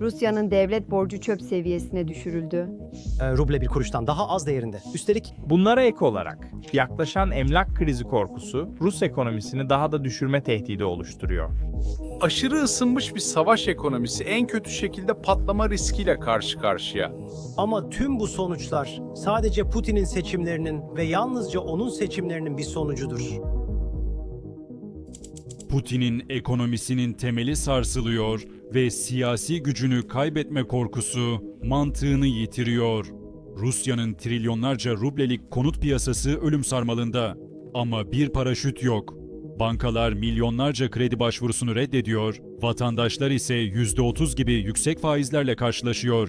Rusya'nın devlet borcu çöp seviyesine düşürüldü. Ee, ruble bir kuruştan daha az değerinde. Üstelik Bunlara ek olarak yaklaşan emlak krizi korkusu Rus ekonomisini daha da düşürme tehdidi oluşturuyor. Aşırı ısınmış bir savaş ekonomisi en kötü şekilde patlama riskiyle karşı karşıya. ama tüm bu sonuçlar sadece Putin'in seçimlerinin ve yalnızca onun seçimlerinin bir sonucudur. Putin'in ekonomisinin temeli sarsılıyor ve siyasi gücünü kaybetme korkusu mantığını yitiriyor. Rusya'nın trilyonlarca rublelik konut piyasası ölüm sarmalında. Ama bir paraşüt yok. Bankalar milyonlarca kredi başvurusunu reddediyor, vatandaşlar ise %30 gibi yüksek faizlerle karşılaşıyor.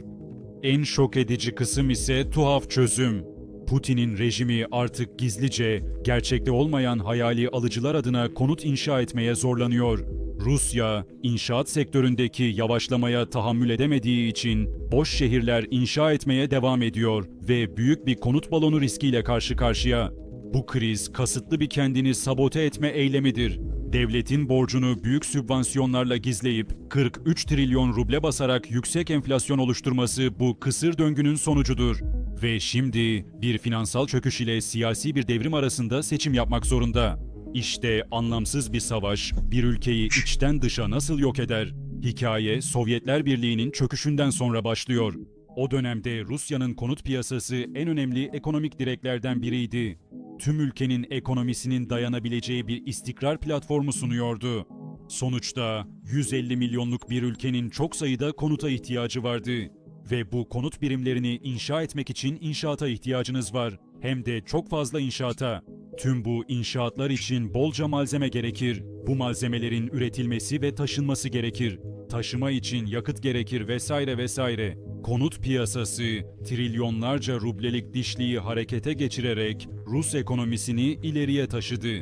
En şok edici kısım ise tuhaf çözüm. Putin'in rejimi artık gizlice, gerçekte olmayan hayali alıcılar adına konut inşa etmeye zorlanıyor. Rusya, inşaat sektöründeki yavaşlamaya tahammül edemediği için boş şehirler inşa etmeye devam ediyor ve büyük bir konut balonu riskiyle karşı karşıya. Bu kriz kasıtlı bir kendini sabote etme eylemidir. Devletin borcunu büyük sübvansiyonlarla gizleyip 43 trilyon ruble basarak yüksek enflasyon oluşturması bu kısır döngünün sonucudur. Ve şimdi bir finansal çöküş ile siyasi bir devrim arasında seçim yapmak zorunda. İşte anlamsız bir savaş bir ülkeyi içten dışa nasıl yok eder? Hikaye Sovyetler Birliği'nin çöküşünden sonra başlıyor. O dönemde Rusya'nın konut piyasası en önemli ekonomik direklerden biriydi. Tüm ülkenin ekonomisinin dayanabileceği bir istikrar platformu sunuyordu. Sonuçta 150 milyonluk bir ülkenin çok sayıda konuta ihtiyacı vardı. Ve bu konut birimlerini inşa etmek için inşaata ihtiyacınız var. Hem de çok fazla inşaata. Tüm bu inşaatlar için bolca malzeme gerekir. Bu malzemelerin üretilmesi ve taşınması gerekir. Taşıma için yakıt gerekir vesaire vesaire. Konut piyasası trilyonlarca rublelik dişliği harekete geçirerek Rus ekonomisini ileriye taşıdı.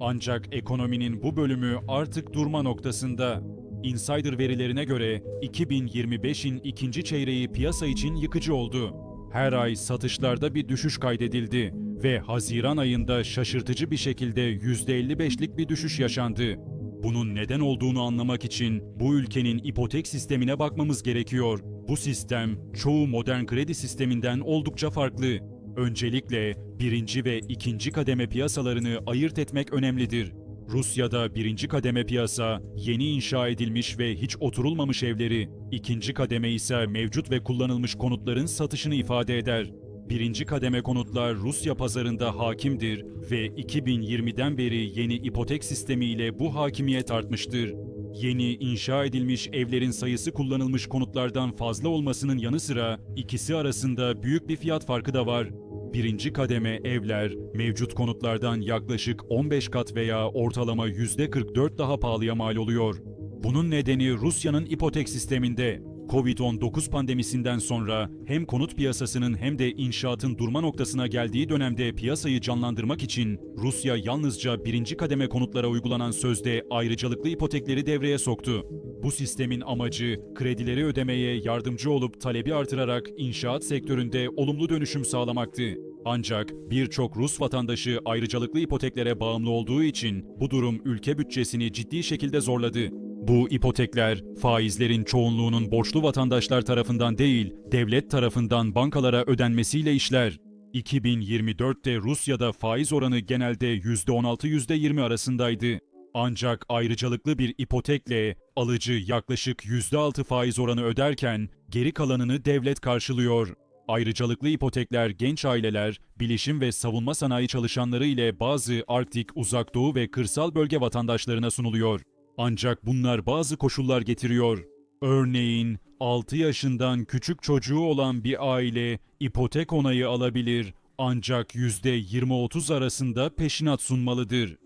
Ancak ekonominin bu bölümü artık durma noktasında. Insider verilerine göre 2025'in ikinci çeyreği piyasa için yıkıcı oldu. Her ay satışlarda bir düşüş kaydedildi ve Haziran ayında şaşırtıcı bir şekilde %55'lik bir düşüş yaşandı. Bunun neden olduğunu anlamak için bu ülkenin ipotek sistemine bakmamız gerekiyor. Bu sistem çoğu modern kredi sisteminden oldukça farklı. Öncelikle birinci ve ikinci kademe piyasalarını ayırt etmek önemlidir. Rusya'da birinci kademe piyasa yeni inşa edilmiş ve hiç oturulmamış evleri, ikinci kademe ise mevcut ve kullanılmış konutların satışını ifade eder. Birinci kademe konutlar Rusya pazarında hakimdir ve 2020'den beri yeni ipotek sistemiyle bu hakimiyet artmıştır. Yeni inşa edilmiş evlerin sayısı kullanılmış konutlardan fazla olmasının yanı sıra ikisi arasında büyük bir fiyat farkı da var. Birinci kademe evler mevcut konutlardan yaklaşık 15 kat veya ortalama %44 daha pahalıya mal oluyor. Bunun nedeni Rusya'nın ipotek sisteminde. Covid-19 pandemisinden sonra hem konut piyasasının hem de inşaatın durma noktasına geldiği dönemde piyasayı canlandırmak için Rusya yalnızca birinci kademe konutlara uygulanan sözde ayrıcalıklı ipotekleri devreye soktu. Bu sistemin amacı kredileri ödemeye yardımcı olup talebi artırarak inşaat sektöründe olumlu dönüşüm sağlamaktı. Ancak birçok Rus vatandaşı ayrıcalıklı ipoteklere bağımlı olduğu için bu durum ülke bütçesini ciddi şekilde zorladı. Bu ipotekler faizlerin çoğunluğunun borçlu vatandaşlar tarafından değil, devlet tarafından bankalara ödenmesiyle işler. 2024'te Rusya'da faiz oranı genelde %16-%20 arasındaydı. Ancak ayrıcalıklı bir ipotekle alıcı yaklaşık %6 faiz oranı öderken geri kalanını devlet karşılıyor. Ayrıcalıklı ipotekler genç aileler, bilişim ve savunma sanayi çalışanları ile bazı Arktik, Uzak Doğu ve kırsal bölge vatandaşlarına sunuluyor. Ancak bunlar bazı koşullar getiriyor. Örneğin 6 yaşından küçük çocuğu olan bir aile ipotek onayı alabilir ancak %20-30 arasında peşinat sunmalıdır.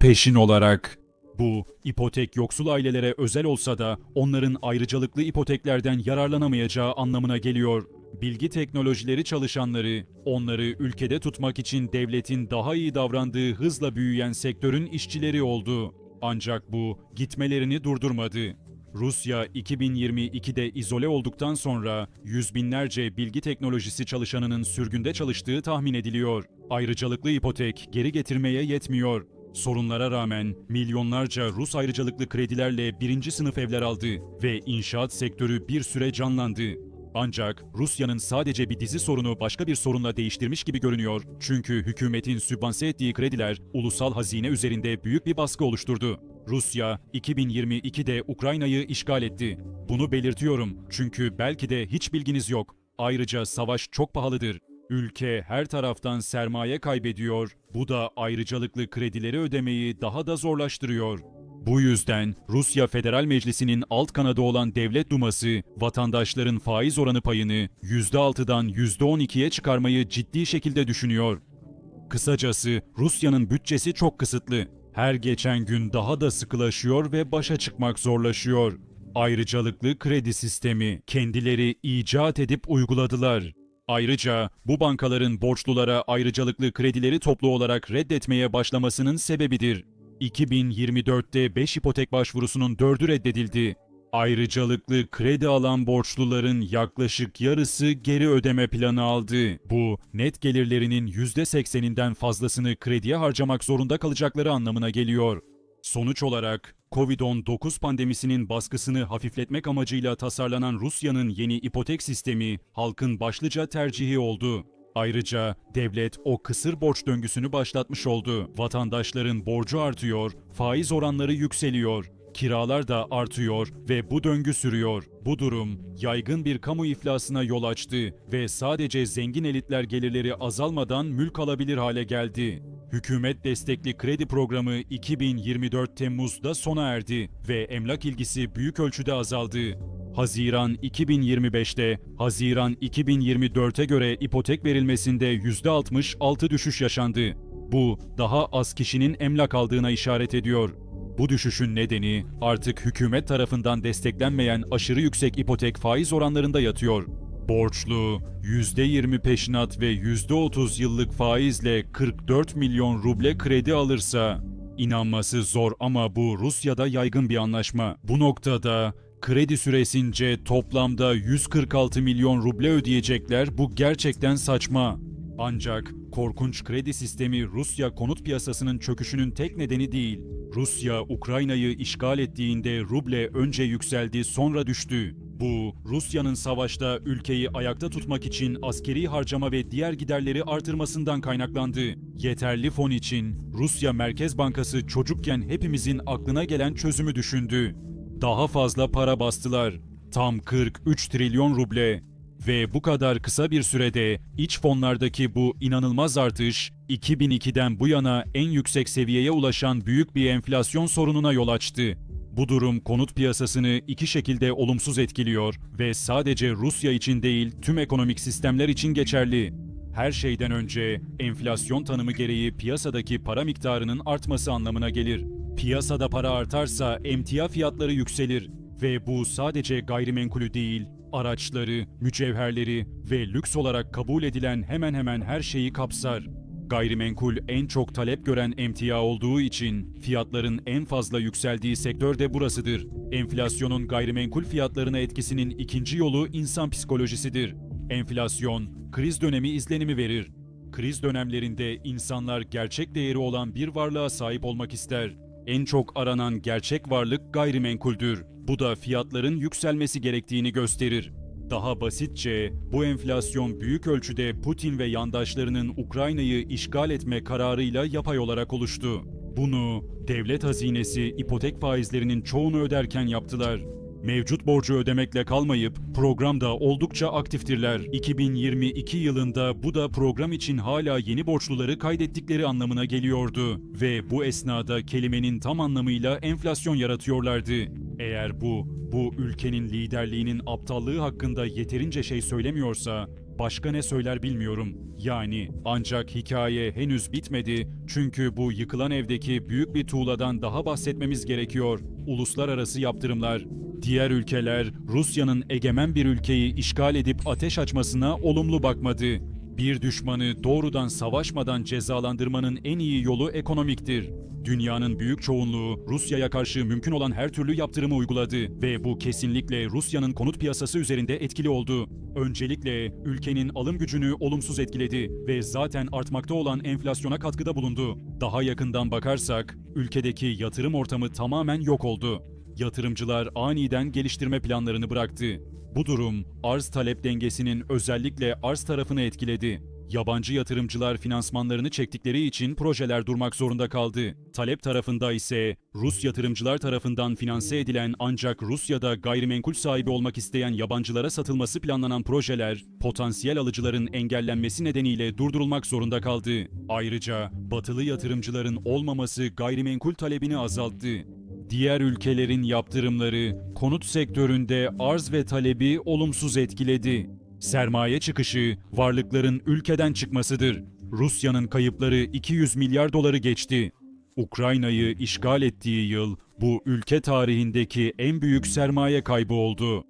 Peşin olarak bu ipotek yoksul ailelere özel olsa da onların ayrıcalıklı ipoteklerden yararlanamayacağı anlamına geliyor. Bilgi teknolojileri çalışanları, onları ülkede tutmak için devletin daha iyi davrandığı hızla büyüyen sektörün işçileri oldu. Ancak bu gitmelerini durdurmadı. Rusya 2022'de izole olduktan sonra yüz binlerce bilgi teknolojisi çalışanının sürgünde çalıştığı tahmin ediliyor. Ayrıcalıklı ipotek geri getirmeye yetmiyor. Sorunlara rağmen milyonlarca Rus ayrıcalıklı kredilerle birinci sınıf evler aldı ve inşaat sektörü bir süre canlandı. Ancak Rusya'nın sadece bir dizi sorunu başka bir sorunla değiştirmiş gibi görünüyor. Çünkü hükümetin sübvanse ettiği krediler ulusal hazine üzerinde büyük bir baskı oluşturdu. Rusya 2022'de Ukrayna'yı işgal etti. Bunu belirtiyorum çünkü belki de hiç bilginiz yok. Ayrıca savaş çok pahalıdır. Ülke her taraftan sermaye kaybediyor. Bu da ayrıcalıklı kredileri ödemeyi daha da zorlaştırıyor. Bu yüzden Rusya Federal Meclisi'nin alt kanadı olan Devlet Duması, vatandaşların faiz oranı payını %6'dan %12'ye çıkarmayı ciddi şekilde düşünüyor. Kısacası Rusya'nın bütçesi çok kısıtlı. Her geçen gün daha da sıkılaşıyor ve başa çıkmak zorlaşıyor. Ayrıcalıklı kredi sistemi kendileri icat edip uyguladılar. Ayrıca bu bankaların borçlulara ayrıcalıklı kredileri toplu olarak reddetmeye başlamasının sebebidir. 2024'te 5 ipotek başvurusunun 4'ü reddedildi. Ayrıcalıklı kredi alan borçluların yaklaşık yarısı geri ödeme planı aldı. Bu, net gelirlerinin %80'inden fazlasını krediye harcamak zorunda kalacakları anlamına geliyor. Sonuç olarak Covid-19 pandemisinin baskısını hafifletmek amacıyla tasarlanan Rusya'nın yeni ipotek sistemi halkın başlıca tercihi oldu. Ayrıca devlet o kısır borç döngüsünü başlatmış oldu. Vatandaşların borcu artıyor, faiz oranları yükseliyor. Kiralar da artıyor ve bu döngü sürüyor. Bu durum yaygın bir kamu iflasına yol açtı ve sadece zengin elitler gelirleri azalmadan mülk alabilir hale geldi. Hükümet destekli kredi programı 2024 Temmuz'da sona erdi ve emlak ilgisi büyük ölçüde azaldı. Haziran 2025'te Haziran 2024'e göre ipotek verilmesinde %66 düşüş yaşandı. Bu daha az kişinin emlak aldığına işaret ediyor. Bu düşüşün nedeni artık hükümet tarafından desteklenmeyen aşırı yüksek ipotek faiz oranlarında yatıyor. Borçlu, %20 peşinat ve %30 yıllık faizle 44 milyon ruble kredi alırsa, inanması zor ama bu Rusya'da yaygın bir anlaşma. Bu noktada kredi süresince toplamda 146 milyon ruble ödeyecekler bu gerçekten saçma. Ancak korkunç kredi sistemi Rusya konut piyasasının çöküşünün tek nedeni değil. Rusya Ukrayna'yı işgal ettiğinde ruble önce yükseldi sonra düştü. Bu, Rusya'nın savaşta ülkeyi ayakta tutmak için askeri harcama ve diğer giderleri artırmasından kaynaklandı. Yeterli fon için Rusya Merkez Bankası çocukken hepimizin aklına gelen çözümü düşündü. Daha fazla para bastılar. Tam 43 trilyon ruble. Ve bu kadar kısa bir sürede iç fonlardaki bu inanılmaz artış 2002'den bu yana en yüksek seviyeye ulaşan büyük bir enflasyon sorununa yol açtı. Bu durum konut piyasasını iki şekilde olumsuz etkiliyor ve sadece Rusya için değil tüm ekonomik sistemler için geçerli. Her şeyden önce enflasyon tanımı gereği piyasadaki para miktarının artması anlamına gelir. Piyasada para artarsa emtia fiyatları yükselir ve bu sadece gayrimenkulü değil, araçları, mücevherleri ve lüks olarak kabul edilen hemen hemen her şeyi kapsar. Gayrimenkul en çok talep gören emtia olduğu için fiyatların en fazla yükseldiği sektör de burasıdır. Enflasyonun gayrimenkul fiyatlarına etkisinin ikinci yolu insan psikolojisidir. Enflasyon, kriz dönemi izlenimi verir. Kriz dönemlerinde insanlar gerçek değeri olan bir varlığa sahip olmak ister. En çok aranan gerçek varlık gayrimenkuldür. Bu da fiyatların yükselmesi gerektiğini gösterir. Daha basitçe, bu enflasyon büyük ölçüde Putin ve yandaşlarının Ukrayna'yı işgal etme kararıyla yapay olarak oluştu. Bunu devlet hazinesi ipotek faizlerinin çoğunu öderken yaptılar. Mevcut borcu ödemekle kalmayıp programda oldukça aktiftirler. 2022 yılında bu da program için hala yeni borçluları kaydettikleri anlamına geliyordu ve bu esnada kelimenin tam anlamıyla enflasyon yaratıyorlardı. Eğer bu, bu ülkenin liderliğinin aptallığı hakkında yeterince şey söylemiyorsa, başka ne söyler bilmiyorum. Yani ancak hikaye henüz bitmedi çünkü bu yıkılan evdeki büyük bir tuğladan daha bahsetmemiz gerekiyor. Uluslararası yaptırımlar. Diğer ülkeler Rusya'nın egemen bir ülkeyi işgal edip ateş açmasına olumlu bakmadı. Bir düşmanı doğrudan savaşmadan cezalandırmanın en iyi yolu ekonomiktir. Dünyanın büyük çoğunluğu Rusya'ya karşı mümkün olan her türlü yaptırımı uyguladı ve bu kesinlikle Rusya'nın konut piyasası üzerinde etkili oldu. Öncelikle ülkenin alım gücünü olumsuz etkiledi ve zaten artmakta olan enflasyona katkıda bulundu. Daha yakından bakarsak ülkedeki yatırım ortamı tamamen yok oldu. Yatırımcılar aniden geliştirme planlarını bıraktı. Bu durum arz talep dengesinin özellikle arz tarafını etkiledi. Yabancı yatırımcılar finansmanlarını çektikleri için projeler durmak zorunda kaldı. Talep tarafında ise Rus yatırımcılar tarafından finanse edilen ancak Rusya'da gayrimenkul sahibi olmak isteyen yabancılara satılması planlanan projeler potansiyel alıcıların engellenmesi nedeniyle durdurulmak zorunda kaldı. Ayrıca batılı yatırımcıların olmaması gayrimenkul talebini azalttı. Diğer ülkelerin yaptırımları konut sektöründe arz ve talebi olumsuz etkiledi. Sermaye çıkışı varlıkların ülkeden çıkmasıdır. Rusya'nın kayıpları 200 milyar doları geçti. Ukrayna'yı işgal ettiği yıl bu ülke tarihindeki en büyük sermaye kaybı oldu.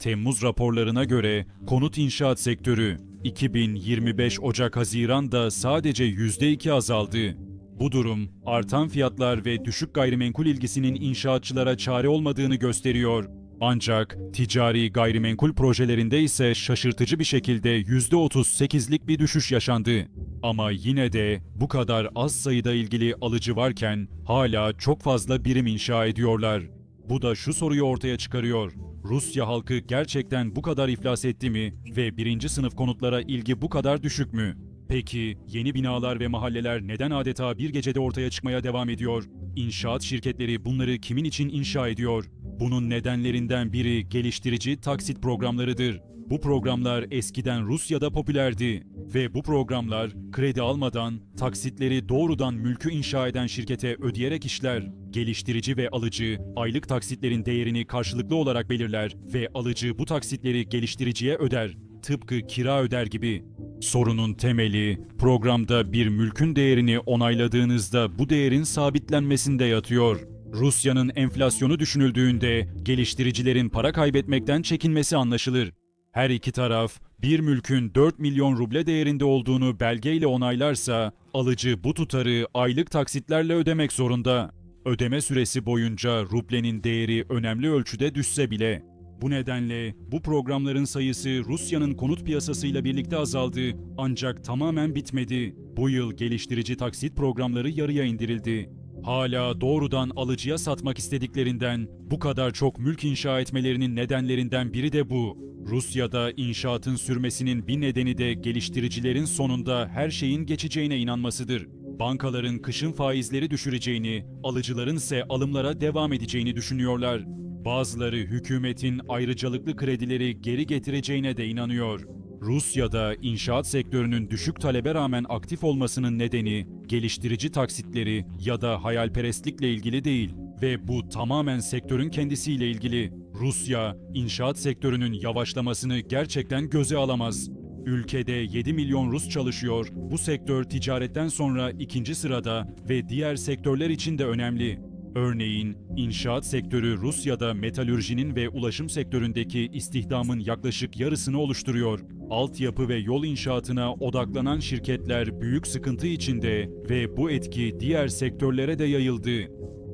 Temmuz raporlarına göre konut inşaat sektörü 2025 Ocak-Haziran'da sadece %2 azaldı. Bu durum artan fiyatlar ve düşük gayrimenkul ilgisinin inşaatçılara çare olmadığını gösteriyor. Ancak ticari gayrimenkul projelerinde ise şaşırtıcı bir şekilde %38'lik bir düşüş yaşandı. Ama yine de bu kadar az sayıda ilgili alıcı varken hala çok fazla birim inşa ediyorlar. Bu da şu soruyu ortaya çıkarıyor. Rusya halkı gerçekten bu kadar iflas etti mi ve birinci sınıf konutlara ilgi bu kadar düşük mü? Peki yeni binalar ve mahalleler neden adeta bir gecede ortaya çıkmaya devam ediyor? İnşaat şirketleri bunları kimin için inşa ediyor? Bunun nedenlerinden biri geliştirici taksit programlarıdır. Bu programlar eskiden Rusya'da popülerdi ve bu programlar kredi almadan taksitleri doğrudan mülkü inşa eden şirkete ödeyerek işler. Geliştirici ve alıcı aylık taksitlerin değerini karşılıklı olarak belirler ve alıcı bu taksitleri geliştiriciye öder. Tıpkı kira öder gibi. Sorunun temeli programda bir mülkün değerini onayladığınızda bu değerin sabitlenmesinde yatıyor. Rusya'nın enflasyonu düşünüldüğünde geliştiricilerin para kaybetmekten çekinmesi anlaşılır. Her iki taraf bir mülkün 4 milyon ruble değerinde olduğunu belgeyle onaylarsa alıcı bu tutarı aylık taksitlerle ödemek zorunda. Ödeme süresi boyunca rublenin değeri önemli ölçüde düşse bile. Bu nedenle bu programların sayısı Rusya'nın konut piyasasıyla birlikte azaldı ancak tamamen bitmedi. Bu yıl geliştirici taksit programları yarıya indirildi. Hala doğrudan alıcıya satmak istediklerinden bu kadar çok mülk inşa etmelerinin nedenlerinden biri de bu. Rusya'da inşaatın sürmesinin bir nedeni de geliştiricilerin sonunda her şeyin geçeceğine inanmasıdır. Bankaların kışın faizleri düşüreceğini, alıcıların ise alımlara devam edeceğini düşünüyorlar. Bazıları hükümetin ayrıcalıklı kredileri geri getireceğine de inanıyor. Rusya'da inşaat sektörünün düşük talebe rağmen aktif olmasının nedeni geliştirici taksitleri ya da hayalperestlikle ilgili değil ve bu tamamen sektörün kendisiyle ilgili. Rusya, inşaat sektörünün yavaşlamasını gerçekten göze alamaz. Ülkede 7 milyon Rus çalışıyor. Bu sektör ticaretten sonra ikinci sırada ve diğer sektörler için de önemli. Örneğin inşaat sektörü Rusya'da metalürjinin ve ulaşım sektöründeki istihdamın yaklaşık yarısını oluşturuyor. Altyapı ve yol inşaatına odaklanan şirketler büyük sıkıntı içinde ve bu etki diğer sektörlere de yayıldı.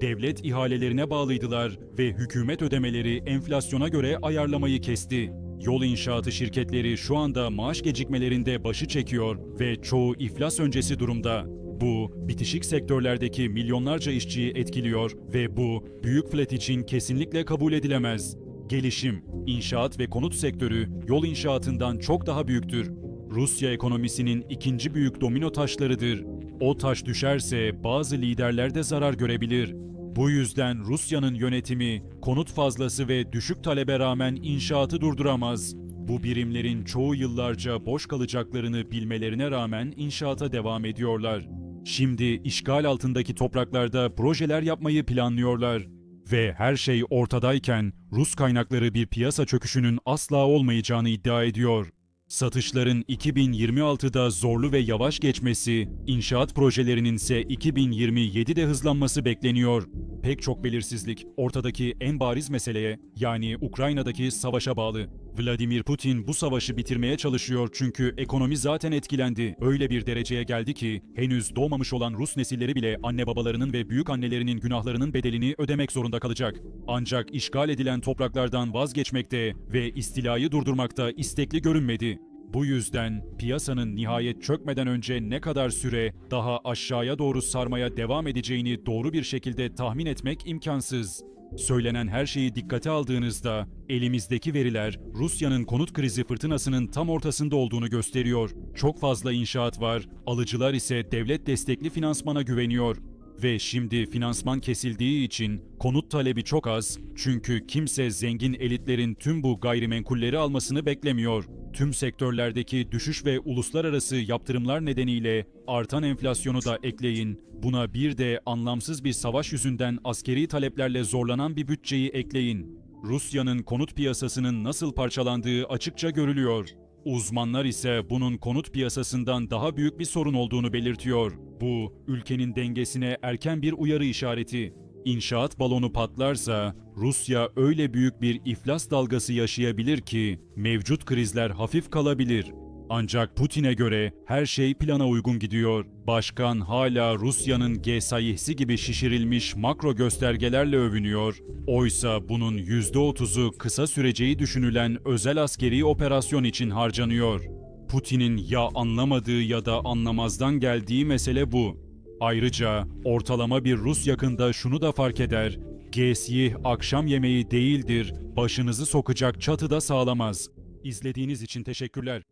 Devlet ihalelerine bağlıydılar ve hükümet ödemeleri enflasyona göre ayarlamayı kesti. Yol inşaatı şirketleri şu anda maaş gecikmelerinde başı çekiyor ve çoğu iflas öncesi durumda. Bu, bitişik sektörlerdeki milyonlarca işçiyi etkiliyor ve bu, büyük flat için kesinlikle kabul edilemez. Gelişim, inşaat ve konut sektörü yol inşaatından çok daha büyüktür. Rusya ekonomisinin ikinci büyük domino taşlarıdır. O taş düşerse bazı liderler de zarar görebilir. Bu yüzden Rusya'nın yönetimi konut fazlası ve düşük talebe rağmen inşaatı durduramaz. Bu birimlerin çoğu yıllarca boş kalacaklarını bilmelerine rağmen inşaata devam ediyorlar. Şimdi işgal altındaki topraklarda projeler yapmayı planlıyorlar. Ve her şey ortadayken Rus kaynakları bir piyasa çöküşünün asla olmayacağını iddia ediyor. Satışların 2026'da zorlu ve yavaş geçmesi, inşaat projelerinin ise 2027'de hızlanması bekleniyor. Pek çok belirsizlik ortadaki en bariz meseleye yani Ukrayna'daki savaşa bağlı. Vladimir Putin bu savaşı bitirmeye çalışıyor çünkü ekonomi zaten etkilendi. Öyle bir dereceye geldi ki henüz doğmamış olan Rus nesilleri bile anne babalarının ve büyük annelerinin günahlarının bedelini ödemek zorunda kalacak. Ancak işgal edilen topraklardan vazgeçmekte ve istilayı durdurmakta istekli görünmedi. Bu yüzden piyasanın nihayet çökmeden önce ne kadar süre daha aşağıya doğru sarmaya devam edeceğini doğru bir şekilde tahmin etmek imkansız. Söylenen her şeyi dikkate aldığınızda elimizdeki veriler Rusya'nın konut krizi fırtınasının tam ortasında olduğunu gösteriyor. Çok fazla inşaat var, alıcılar ise devlet destekli finansmana güveniyor. Ve şimdi finansman kesildiği için konut talebi çok az çünkü kimse zengin elitlerin tüm bu gayrimenkulleri almasını beklemiyor. Tüm sektörlerdeki düşüş ve uluslararası yaptırımlar nedeniyle artan enflasyonu da ekleyin. Buna bir de anlamsız bir savaş yüzünden askeri taleplerle zorlanan bir bütçeyi ekleyin. Rusya'nın konut piyasasının nasıl parçalandığı açıkça görülüyor. Uzmanlar ise bunun konut piyasasından daha büyük bir sorun olduğunu belirtiyor. Bu, ülkenin dengesine erken bir uyarı işareti. İnşaat balonu patlarsa Rusya öyle büyük bir iflas dalgası yaşayabilir ki mevcut krizler hafif kalabilir. Ancak Putin'e göre her şey plana uygun gidiyor. Başkan hala Rusya'nın G sayısı gibi şişirilmiş makro göstergelerle övünüyor. Oysa bunun %30'u kısa süreceği düşünülen özel askeri operasyon için harcanıyor. Putin'in ya anlamadığı ya da anlamazdan geldiği mesele bu. Ayrıca ortalama bir Rus yakında şunu da fark eder. Gesiyih akşam yemeği değildir, başınızı sokacak çatı da sağlamaz. İzlediğiniz için teşekkürler.